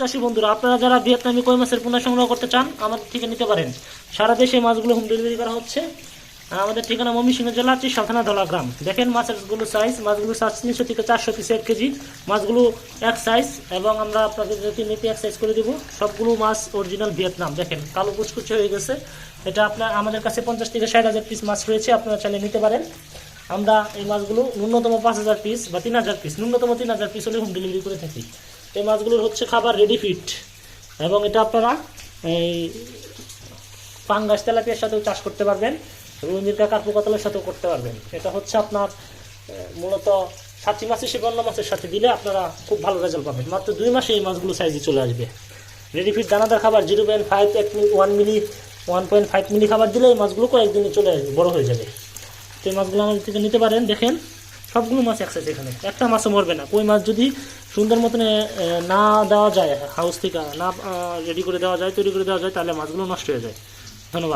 চাষি বন্ধুরা, আপনারা যারা ভিয়েতনামি কই মাছের পোনা সংগ্রহ করতে চান আমাদের থেকে নিতে পারেন। সারা দেশে মাছগুলো হোম ডেলিভারি করা হচ্ছে। আমাদের ঠিকানা ময়মনসিংহ জেলা চিসালথানা ধলা গ্রাম। দেখেন মাছেরগুলো সাইজ মাছগুলো তিনশো থেকে চারশো পিস এক কেজি। মাছগুলো এক সাইজ এবং আমরা আপনাদের যদি নিতে এক সাইজ করে দিব, সবগুলো মাছ অরিজিনাল ভিয়েতনাম। দেখেন, কালো কুচকুচে হয়ে গেছে। এটা আপনার, আমাদের কাছে পঞ্চাশ থেকে ষাট হাজার পিস মাছ রয়েছে, আপনারা চাইলে নিতে পারেন। আমরা এই মাছগুলো ন্যূনতম পাঁচ হাজার পিস বা তিন হাজার পিস ন্যূনতম তিন হাজার পিস হলে হোম ডেলিভারি করে থাকি। এই মাছগুলোর হচ্ছে খাবার রেডি ফিট এবং এটা আপনারা এই পাঙ্গাস তেলাপিয়ার সাথেও চাষ করতে পারবেন রুঞ্জির কাকার পোকাতলের সাথেও করতে পারবেন। এটা হচ্ছে আপনার মূলত সাথী মাছ হিসেবে অন্য মাছের সাথে দিলে আপনারা খুব ভালো রেজাল্ট পাবেন। মাত্র দুই মাসে এই মাছগুলো সাইজে চলে আসবে। রেডি ফিট দানাদার খাবার জিরো পয়েন্ট ফাইভ এক one milli one point five milli খাবার দিলে এই মাছগুলো কয়েকদিনে চলে আসবে, বড় হয়ে যাবে। তো এই মাছগুলো আমাদের থেকে নিতে পারেন, দেখেন। সবগুলো মাছ একসাথে এখানে। একটা মাছও মরবে না। কই মাছ যদি সুন্দর মতন না দেওয়া যায় হাউস থেকে না রেডি করে দেওয়া যায়, তৈরি করে দেওয়া যায়, তাহলে মাছগুলো নষ্ট হয়ে যায়। ধন্যবাদ।